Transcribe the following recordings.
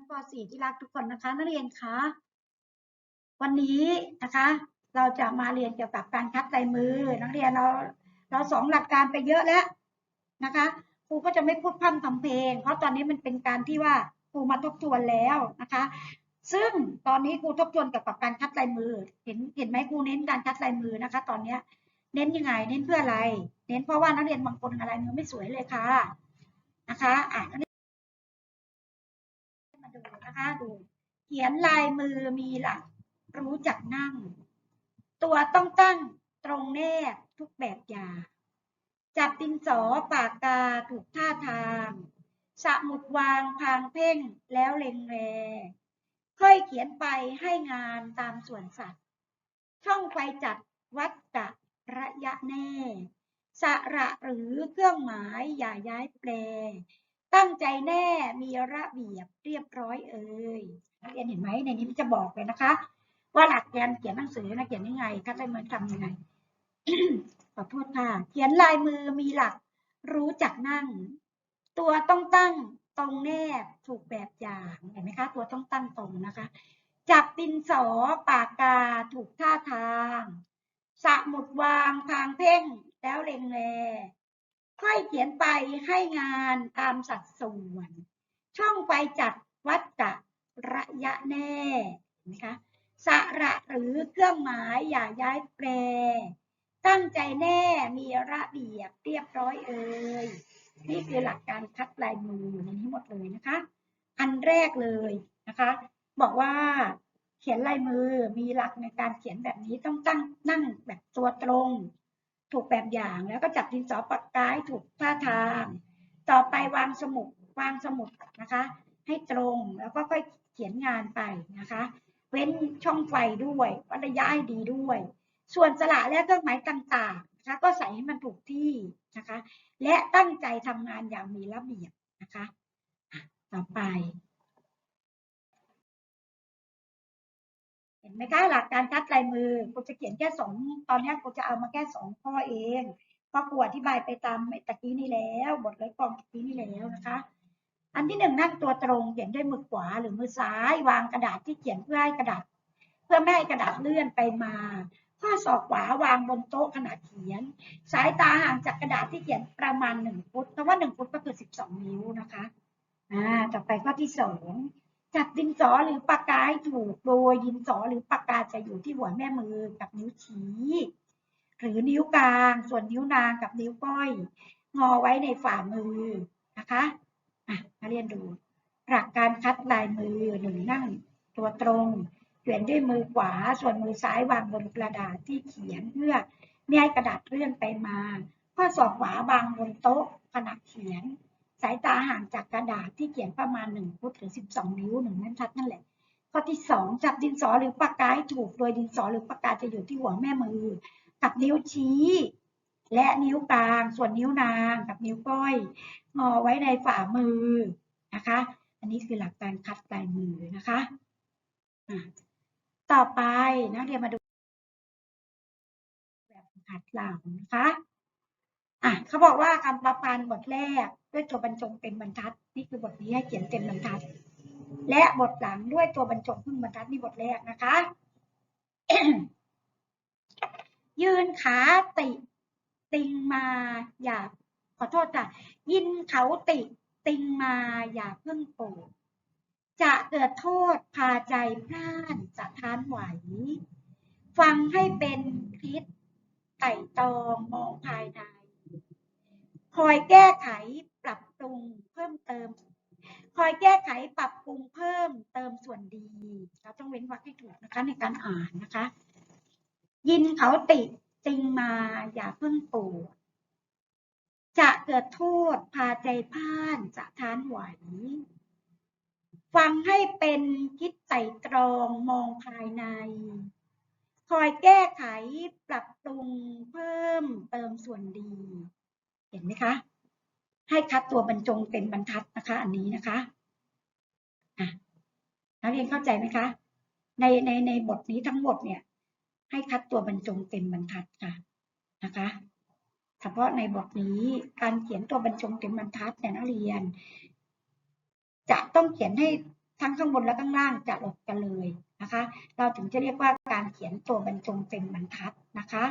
านป .4 ที่รักทุกคนนะคะนักเรียนคะวันนี้นะคะ เราจะมาเรียนเกี่ยวกับการคัดลายมือ นักเรียนเราเราสองหลักการไปเยอะแล้วนะคะครูก็จะไม่พูดพร่ำทำเพลง เพราะตอนนี้มันเป็นการที่ว่าครูมาทบทวนแล้วนะคะ ซึ่งตอนนี้ครูทบทวนเกี่ยวกับการคัดลายมือ เห็นเห็นไหมครูเน้นการคัดลายมือนะคะ ตอนเนี้ยเน้นยังไง เน้นเพื่ออะไร เน้นเพราะว่านักเรียนบางคนอะไรมือไม่สวยเลยค่ะนะคะอะนักเรียนมา นะเขียนลายมือมีหลัก รู้จักนั่ง ตัวต้องตั้งตรงแนบทุกแบบอย่างจับดินสอปากกาถูกท่าทางสะมุดวางพางเพ่งแล้วเล็งแร ค่อยเขียนไปให้งานตามส่วนสัตว์ ช่องไฟจัดวัดกะระยะแน่ สระหรือเครื่องหมายอย่าย้ายแปล ตั้งใจแน่มีระเบียบเรียบร้อยเอ่ยนักเรียนเห็นไหมในนี้มันจะบอกเลยนะคะ ว่าหลักการเขียนหนังสือนะเขียนยังไงคัดลายมือทำยังไงขอโทษค่ะเขียนลายมือมีหลัก รู้จักนั่ง ตัวต้องตั้งตรงแนบถูกแบบอย่างเห็นไหมคะ ตัวต้องตั้งตรงนะคะจับดินสอปากกาถูกท่าทางสมุดวางทางเพ่งแล้วเล็งแล ค่อยเขียนไปให้งานตามสัดส่วน ช่องไปจัดวัดกะระยะแน่นไหมคะสระหรือเครื่องหมายอย่าย้ายแปร ตั้งใจแน่มีระเบียบเรียบร้อยเอ่ยนี่คือหลักการคัดลายมืออยู่ในนี้หมดเลยนะคะ อันแรกเลยนะคะ บอกว่าเขียนลายมือมีหลักในการเขียนแบบนี้ต้องตั้งนั่งแบบตัวตรง ถูกแบบอย่างแล้วก็จับดินสอปากกาให้ถูกท่าทาง ต่อไปวางสมุดวางสมุดนะคะ ให้ตรงแล้วก็ค่อยเขียนงานไปนะคะ เว้นช่องไฟด้วยวัดระยะให้ดีด้วย ส่วนสระและเครื่องหมายต่างๆนะคะก็ใส่ให้มันถูกที่นะคะ และตั้งใจทำงานอย่างมีระเบียบนะคะอะต่อไป ไหมคะหลักการคัดลายมือกูจะเขียนแค่สองตอนนี้กูจะเอามาแค่สองข้อเองเพราะกูอธิบายไปตามไอ้ตะกี้นี้แล้ว บทร้อยกองตะกี้นี้แล้วนะคะ อันที่หนึ่งนั่งตัวตรงเขียนด้วยมือขวาหรือมือซ้ายวางกระดาษที่เขียนเพื่อให้กระดาษ เพื่อไม่ให้กระดาษเลื่อนไปมาข้อศอกขวาวางบนโต๊ะขณะเขียน สายตาห่างจากกระดาษที่เขียนประมาณหนึ่งฟุตคำว่าหนึ่งฟุตก็คือสิบสองนิ้วนะคะอ่าต่อไปข้อที่สอง จับดินสอหรือปากกาให้ถูก โดยดินสอหรือปากกาจะอยู่ที่หัวแม่มือกับนิ้วชี้ หรือนิ้วกลาง ส่วนนิ้วนางกับนิ้วก้อย งอไว้ในฝ่ามือนะคะอะมาเรียนดู หลักการคัดลายมือหนึ่งนั่ง ตัวตรงเขียนด้วยมือขวา ส่วนมือซ้ายวางบนกระดาษที่เขียนเพื่อไม่ให้กระดาษเลื่อนไปมา ข้อศอกขวาวางบนโต๊ะขณะเขียน สายตาห่างจากกระดาษที่เขียนประมาณ 1 ฟุตหรือ 12 นิ้วหนึ่งบรรทัดนั่นแหละ ข้อที่ 2 จับดินสอหรือปากกาให้ถูก โดยดินสอหรือปากกาจะอยู่ที่หัวแม่มือ กับนิ้วชี้ และนิ้วกลาง ส่วนนิ้วนางกับนิ้วก้อยงอไว้ในฝ่ามือนะคะ อันนี้คือหลักการคัดลายมือนะคะต่อไปนักเรียนมาดูแบบหัดเหล่านะคะ อะเขาบอกว่าคำประพันธ์บทแรกด้วยตัวบรรจงเต็มบรรทัด นี่คือบทนี้ให้เขียนเต็มบรรทัด และบทหลังด้วยตัวบรรจงครึ่งบรรทัดนี่บทแรกนะคะ ยืนขาติ ติงมาอย่าขอโทษค่ะยินเขาติ ติงมาอย่าเพิ่งโกรธจะเกิดโทษพาใจพลาดสะทานไหว ฟังให้เป็นคิดไต่ตองมองภายใน คอยแก้ไขปรับปรุงเพิ่มเติม คอยแก้ไขปรับปรุงเพิ่มเติมส่วนดี เราต้องเว้นวรรคให้ถูกนะคะในการอ่านนะคะ ยินเขาติจริงมาอย่าเพิ่งปวดจะเกิดโทษพาใจพลานจะทานไหวฟังให้เป็นคิดไต่ตรองมองภายใน คอยแก้ไขปรับปรุงเพิ่มเติมส่วนดี เห็นไหมคะ ให้คัดตัวบรรจงเป็นบรรทัดนะคะ อันนี้นะคะนักเรียนเข้าใจไหมคะ ในในในบทนี้ทั้งหมดเนี่ย ให้คัดตัวบรรจงเต็มบรรทัดค่ะนะคะเฉพาะในบทนี้การเขียนตัวบรรจงเต็มบรรทัดเนี่ยนักเรียน จะต้องเขียนให้ทั้งข้างบนและข้างล่างจะหลบกันเลยนะคะ เราถึงจะเรียกว่าการเขียนตัวบรรจงเต็มบรรทัดนะคะ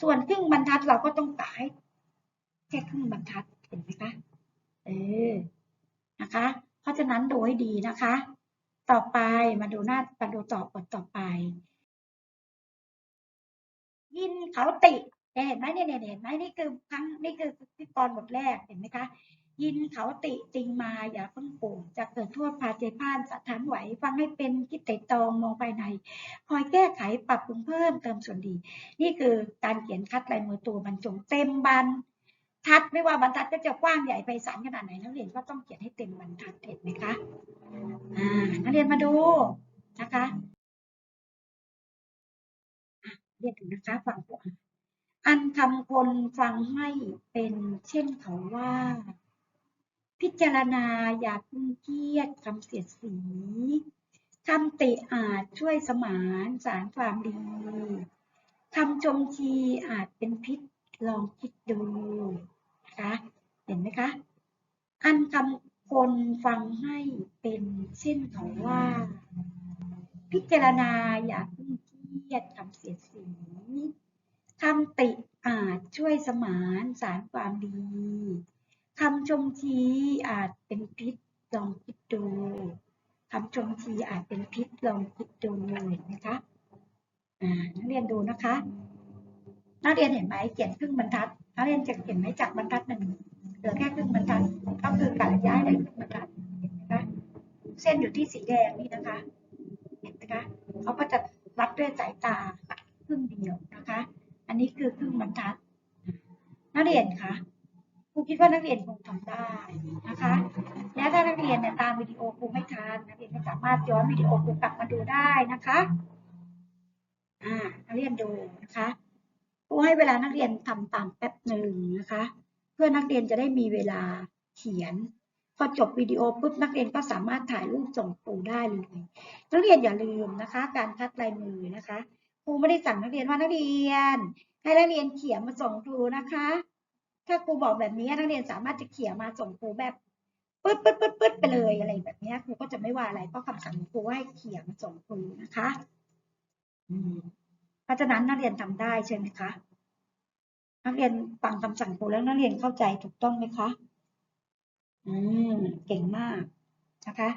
ส่วนครึ่งบรรทัดเราก็ต้องกะให้ แค่ครึ่งบรรทัดเห็นไหมคะ เออ นะคะ เพราะฉะนั้นดูให้ดีนะคะ ต่อไปมาดูหน้ามาดูต่อบทต่อไป ยินเขาติเห็นไหมเนี่ยเห็นไหมนี่คือครั้งนี่คือที่ตอนบทแรกเห็นไหมคะยินเขาติจริงมาอย่าเพิ่งปลูกจะเกิดโทษพาเจพานสะท้านไหวฟังให้เป็นคิดไต่ตองมองภายใน คอยแก้ไขปรับปรุงเพิ่มเติมส่วนดี นี่คือการเขียนคัดลายมือตัวบรรจงเต็มบรร ทัดไม่ว่าบรรทัดก็จะกว้างใหญ่ไพศาลขนาดไหนนักเรียนก็ต้องเขียนให้เต็มบรรทัดเห็นไหมคะอ่านักเรียนมาดูนะคะเรียนดูนะคะฟังตัวกอันคำคนฟังให้เป็นเช่นเขาว่า พิจารณาอย่าเพึ่งเครียดคำเสียดสีคำติอาจช่วยสมานสารความดีคำชมชีอาจเป็นพิษลองคิดดู นะคะเห็นไหมคะ อันคำคนฟังให้เป็นเช่นเขาว่า พิจารณาอย่าเพึ่งเครียดคำเสียสีคำติอาจช่วยสมานสารความดีคำชมชี้อาจเป็นพิษลองคิดดูคำชมชี้อาจเป็นพิษลองคิดดูเห็นไหมคะ อ่า นักเรียนดูนะคะ นักเรียนเห็นไหมเขียนครึ่งบรรทัด นักเรียนจะเห็นไหมจากบรรทัดหนึ่งเหลือแค่ครึ่งบรรทัดก็คือการย้ายได้ครึ่งบรรทัดเห็นไหมคะเส้นอยู่ที่สีแดงนี่นะคะเห็นไหมคะเขาก็จะวัดด้วยสายตาครึ่งเดียวนะคะ อันนี้คือครึ่งบรรทัด นักเรียนคะครูคิดว่านักเรียนคงทำได้นะคะ และถ้านักเรียนเนี่ยตามวิดีโอครูไม่ทันนักเรียนก็สามารถย้อนวิดีโอครูกลับมาดูได้นะคะ อ่านักเรียนดูนะคะ รูให้เวลานักเรียนทำตามแป๊บหนึ่งนะคะ เพื่อนักเรียนจะได้มีเวลาเขียน พอจบวิดีโอปุ๊บนักเรียนก็สามารถถ่ายรูปส่งครูได้เลย นักเรียนอย่าลืมนะคะ การคัดลายมือนะคะครูไม่ได้สั่งนักเรียนว่านักเรียน ให้นักเรียนเขียนมาส่งครูนะคะ ถ้าครูบอกแบบนี้นักเรียนสามารถจะเขียนมาส่งครูแบบปึ๊ดปึ๊ดปึ๊ดปึ๊ดไปเลยอะไรแบบนี้ครูก็จะไม่ว่าอะไรเพราะคำสั่งของครูว่าให้เขียนมาส่งครูนะคะ อืม เพราะฉะนั้นนักเรียนทำได้ใช่ไหมคะนักเรียนฟังคำสั่งครูแล้วนักเรียนเข้าใจถูกต้องไหมคะ อืม เก่งมากนะคะ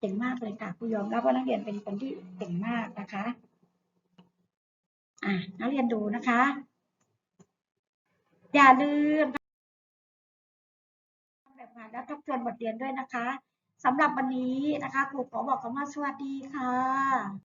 เก่งมากเลยค่ะครูยอมรับว่านักเรียนเป็นคนที่เก่งมากนะคะ อะนักเรียนดูนะคะ อย่าลืมแบบงานและทบทวนบทเรียนด้วยนะคะสำหรับวันนี้นะคะครูขอบอกคำว่าสวัสดีค่ะ